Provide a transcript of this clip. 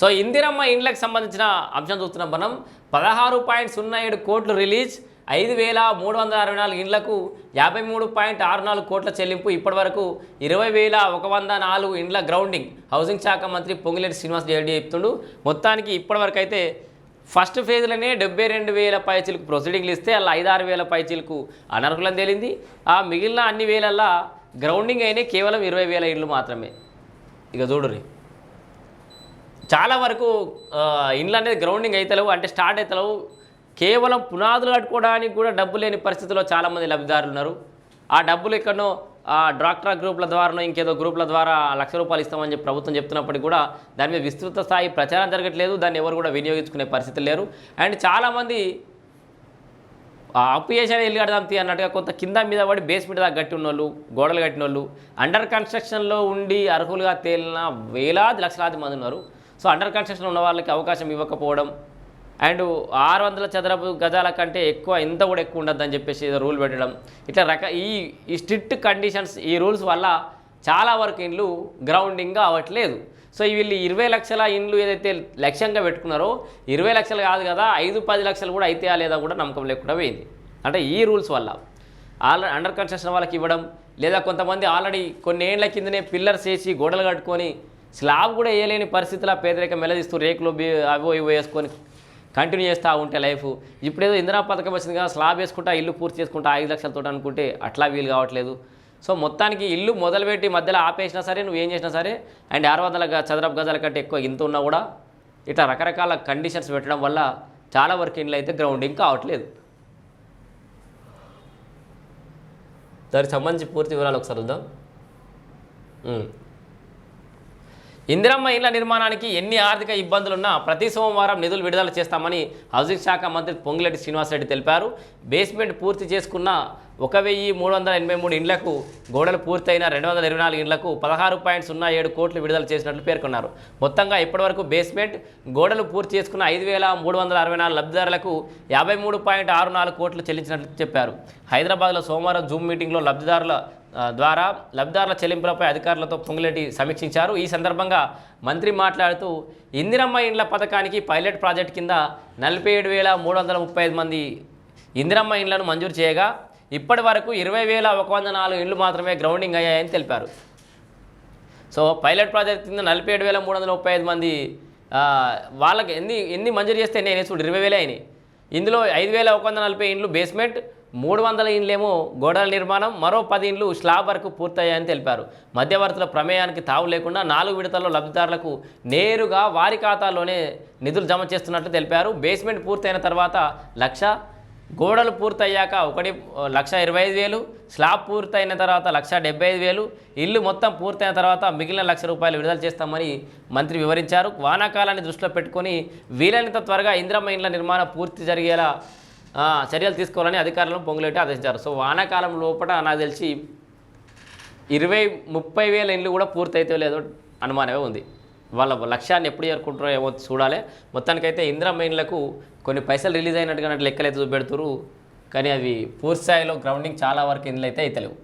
So Indiramma ఇండ్లకు సంబంధించిన అంశం చూస్తున్నాం మనం. పదహారు పాయింట్ సున్నా ఏడు కోట్లు రిలీజ్ ఐదు వేల మూడు వందల అరవై నాలుగు ఇండ్లకు యాభై మూడు పాయింట్ ఆరు నాలుగు కోట్ల చెల్లింపు. ఇప్పటివరకు ఇరవై వేల ఒక వంద నాలుగు ఇండ్ల గ్రౌండింగ్ హౌసింగ్ శాఖ మంత్రి పొంగిలేటి శ్రీనివాస్ రెడ్డి చెప్తుండు. మొత్తానికి ఇప్పటివరకు అయితే ఫస్ట్ ఫేజ్లోనే డెబ్బై రెండు వేల పైచీలకు ప్రొసీడింగ్లు ఇస్తే అలా ఐదారు వేల పైచీలకు అనర్హులని తేలింది. ఆ మిగిలిన అన్ని వేలల్లా గ్రౌండింగ్ అయినాయి కేవలం ఇరవై వేల ఇండ్లు మాత్రమే. ఇక చూడురి చాలా వరకు ఇండ్లు అనేది గ్రౌండింగ్ అవుతలేవు అంటే స్టార్ట్ అవుతలేవు కేవలం పునాదులు కట్టుకోవడానికి కూడా డబ్బు లేని పరిస్థితిలో చాలామంది లబ్ధిదారులు ఉన్నారు. ఆ డబ్బులు ఎక్కడో డాక్టర్ గ్రూప్ల గ్రూపుల ద్వారానో ఇంకేదో గ్రూపుల ద్వారా లక్ష రూపాయలు ఇస్తామని చెప్పి ప్రభుత్వం చెప్తున్నప్పటికీ కూడా దాని మీద విస్తృత స్థాయి ప్రచారం జరగట్లేదు. దాన్ని ఎవరు కూడా వినియోగించుకునే పరిస్థితి లేరు. అండ్ చాలామంది అప్పుయేషన్ అప్పు చేసిన ఇల్లు కడదాం తీ అన్నట్టుగా కొంత కింద మీద పడి బేస్మెంట్ దాకా కట్టి ఉన్నోళ్ళు గోడలు కట్టిన వాళ్ళు అండర్ కన్స్ట్రక్షన్లో ఉండి అర్హులుగా తేలిన వేలాది లక్షలాది మంది ఉన్నారు. సో అండర్ కన్స్ట్రక్షన్ ఉన్న వాళ్ళకి అవకాశం ఇవ్వకపోవడం అండ్ ఆరు వందల చదరపు గజాల కంటే ఎక్కువ ఇంత కూడా ఎక్కువ ఉండద్దని చెప్పేసి ఏదో రూల్ పెట్టడం. ఇట్లా రక ఈ ఈ స్ట్రిక్ట్ కండిషన్స్ ఈ రూల్స్ వల్ల చాలా వరకు ఇండ్లు గ్రౌండింగ్గా అవ్వట్లేదు. సో వీళ్ళు ఇరవై లక్షల ఇండ్లు ఏదైతే లక్ష్యంగా పెట్టుకున్నారో ఇరవై లక్షలు కాదు కదా ఐదు పది లక్షలు కూడా అయితే లేదా కూడా నమ్మకం లేకుండా పోయింది. అంటే ఈ రూల్స్ వల్ల ఆల్రెడీ అండర్ కన్స్ట్రక్షన్ వాళ్ళకి ఇవ్వడం లేదా కొంతమంది ఆల్రెడీ కొన్ని ఏళ్ళ కిందనే పిల్లర్స్ వేసి గోడలు కట్టుకొని స్లాబ్ కూడా వేయలేని పరిస్థితుల పేదరికం మెలదిస్తూ రేకులు బి- అవో ఇవో వేసుకొని కంటిన్యూ చేస్తూ ఉంటే లైఫ్ ఇప్పుడేదో ఇందిరా పథకం వచ్చింది కదా స్లాబ్ వేసుకుంటా ఇల్లు పూర్తి చేసుకుంటా ఐదు లక్షలతో అనుకుంటే అట్లా వీలు కావట్లేదు. సో మొత్తానికి ఇల్లు మొదలుపెట్టి మధ్యలో ఆపేసినా సరే నువ్వు ఏం చేసినా సరే అండ్ ఆరు వందల చదరపు గజాల కంటే ఎక్కువ ఇంత ఉన్నా కూడా ఇట్లా రకరకాల కండిషన్స్ పెట్టడం వల్ల చాలా వరకు ఇండ్లు అయితే గ్రౌండింగ్ కావట్లేదు దానికి సంబంధించి పూర్తి వివరాలు ఒకసారి చూద్దాం. ఇందిరమ్మ ఇళ్ళ నిర్మాణానికి ఎన్ని ఆర్థిక ఇబ్బందులున్నా ప్రతి సోమవారం నిధులు విడుదల చేస్తామని హౌసింగ్ శాఖ మంత్రి పొంగిరెడ్డి శ్రీనివాసరెడ్డి తెలిపారు. బేస్మెంట్ పూర్తి చేసుకున్న ఒక వెయ్యి మూడు వందల ఎనభై మూడు ఇండ్లకు గోడలు పూర్తయిన రెండు వందల ఇరవై నాలుగు ఇండ్లకు పదహారు పాయింట్ సున్నా ఏడు కోట్లు విడుదల చేసినట్లు పేర్కొన్నారు. మొత్తంగా ఇప్పటివరకు బేస్మెంట్ గోడలు పూర్తి చేసుకున్న ఐదు వేల మూడు వందల అరవై నాలుగు లబ్ధిదారులకు యాభై మూడు పాయింట్ ఆరు నాలుగు కోట్లు చెల్లించినట్లు చెప్పారు. హైదరాబాద్లో సోమవారం జూమ్ మీటింగ్లో లబ్ధిదారుల ద్వారా లబ్ధిదారుల చెల్లింపులపై అధికారులతో పొంగులేటి సమీక్షించారు. ఈ సందర్భంగా మంత్రి మాట్లాడుతూ ఇందిరమ్మ ఇండ్ల పథకానికి పైలట్ ప్రాజెక్ట్ కింద నలభై ఏడు వేల మూడు వందల ముప్పై ఐదు మంది ఇందిరమ్మ ఇండ్లను మంజూరు చేయగా ఇప్పటి వరకు ఇరవై వేల ఒక వంద నాలుగు ఇండ్లు మాత్రమే గ్రౌండింగ్ అయ్యాయని తెలిపారు. సో పైలట్ ప్రాజెక్ట్ కింద నలభై ఏడు వేల మూడు వందల ముప్పై ఐదు మంది వాళ్ళకి ఎన్ని ఎన్ని మంజూరు చేస్తే నేను చూడు ఇరవై వేలే అయినాయి. ఇందులో ఐదు వేల ఒక వంద నలభై ఇండ్లు బేస్మెంట్ మూడు వందల ఇండ్లేమో గోడల నిర్మాణం మరో పది ఇండ్లు స్లాబ్ వరకు పూర్తయ్యాయని తెలిపారు. మధ్యవర్తుల ప్రమేయానికి తావు లేకుండా నాలుగు విడతల్లో లబ్ధిదారులకు నేరుగా వారి ఖాతాలోనే నిధులు జమ చేస్తున్నట్లు తెలిపారు. బేస్మెంట్ పూర్తయిన తర్వాత లక్ష గోడలు పూర్తయ్యాక ఒకటి లక్ష ఇరవై ఐదు వేలు స్లాబ్ పూర్తయిన తర్వాత లక్ష డెబ్బై ఐదు వేలు ఇల్లు మొత్తం పూర్తయిన తర్వాత మిగిలిన లక్ష రూపాయలు విడుదల చేస్తామని మంత్రి వివరించారు. వానాకాలాన్ని దృష్టిలో పెట్టుకొని వీలైనంత త్వరగా ఇంద్రమ్మ ఇండ్ల నిర్మాణం పూర్తి జరిగేలా చర్యలు తీసుకోవాలని అధికారులను పొంగులేటి ఆదేశించారు. సో వానాకాలం లోపల నాకు తెలిసి ఇరవై ముప్పై వేల ఇండ్లు కూడా పూర్తయితే లేదో అనుమానమే ఉంది. వాళ్ళ లక్ష్యాన్ని ఎప్పుడు చేరుకుంటారో ఏమో చూడాలి. మొత్తానికైతే ఇంద్ర మెయిన్లకు కొన్ని పైసలు రిలీజ్ అయినట్టుగా లెక్కలు అయితే చూపెడుతురు కానీ అవి పూర్తి స్థాయిలో గ్రౌండింగ్ చాలా వరకు ఇండ్లు అయితే అవుతలేవు